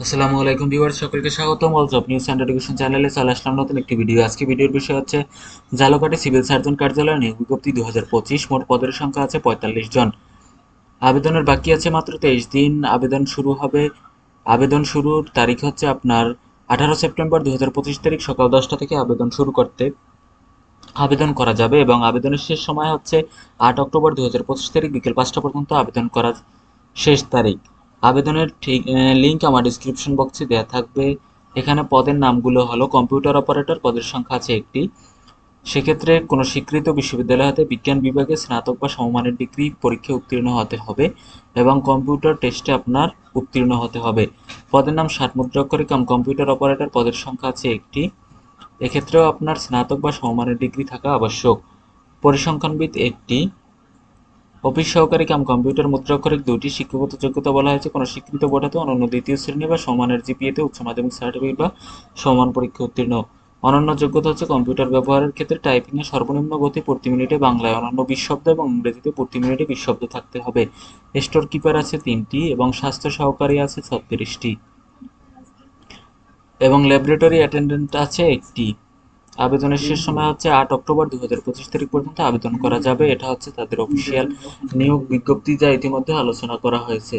আসসালামু আলাইকুম ভিউয়ার্স, সকলকে স্বাগতম। All job news and education চ্যানেলে চলে আসলাম নতুন একটি ভিডিও আজকে ভিডিওর বিষয় হচ্ছে জালকাটি সিভিল সার্জন কার্যালয় নিয়োগ বিজ্ঞপ্তি দুহাজার পঁচিশ। মোট পদের সংখ্যা আছে পঁয়তাল্লিশ জন। আবেদনের বাকি আছে মাত্র তেইশ দিন। আবেদন শুরু হবে, আবেদন শুরুর তারিখ হচ্ছে আপনার আঠারো সেপ্টেম্বর দুই হাজার তারিখ সকাল দশটা থেকে আবেদন শুরু করতে আবেদন করা যাবে এবং আবেদনের শেষ সময় হচ্ছে আট অক্টোবর দুই হাজার পঁচিশ তারিখ বিকেল পাঁচটা পর্যন্ত আবেদন করার শেষ তারিখ। আবেদনের ঠিক লিঙ্ক আমার ডিসক্রিপশন বক্সে দেওয়া থাকবে। এখানে পদের নামগুলো হলো কম্পিউটার অপারেটর পদের সংখ্যা আছে একটি। সেক্ষেত্রে কোনো স্বীকৃত বিশ্ববিদ্যালয় হতে বিজ্ঞান বিভাগে স্নাতক বা সমমানের ডিগ্রি পরীক্ষায় উত্তীর্ণ হতে হবে এবং কম্পিউটার টেস্টে আপনার উত্তীর্ণ হতে হবে। পদের নাম ষাট মুদ্রাক্ষরিক কাম কম্পিউটার অপারেটর পদের সংখ্যা আছে একটি। এক্ষেত্রেও আপনার স্নাতক বা সমমানের ডিগ্রি থাকা আবশ্যক। পরিসংখ্যানবিদ একটি। অফিস সহকারী কাম কম্পিউটার মুদ্রাক্ষরিক দুটি শিক্ষাগত যোগ্যতা বলা হয়েছে। কোনো স্বীকৃত বোর্ডাতে অনন্য দ্বিতীয় শ্রেণি বা সমানের জিপিএতে উচ্চ মাধ্যমিক সার্টিফিকেট বা সমান পরীক্ষা উত্তীর্ণ। অনন্য যোগ্যতা হচ্ছে কম্পিউটার ব্যবহারের ক্ষেত্রে টাইপিংয়ে সর্বনিম্ন গতি প্রতি মিনিটে বাংলায় অনন্য বিশ শব্দ এবং ইংরেজিতে প্রতি মিনিটে বিশ শব্দ থাকতে হবে। স্টোর কিপার আছে তিনটি এবং স্বাস্থ্য সহকারী আছে ছত্রিশটি। এবং ল্যাবরেটরি অ্যাটেন্ডেন্ট আছে একটি। আবেদনের শেষ সময় হচ্ছে আট অক্টোবর দু হাজার পঁচিশ তারিখ পর্যন্ত আবেদন করা যাবে। এটা হচ্ছে তাদের অফিসিয়াল নিয়োগ বিজ্ঞপ্তি যা ইতিমধ্যে আলোচনা করা হয়েছে।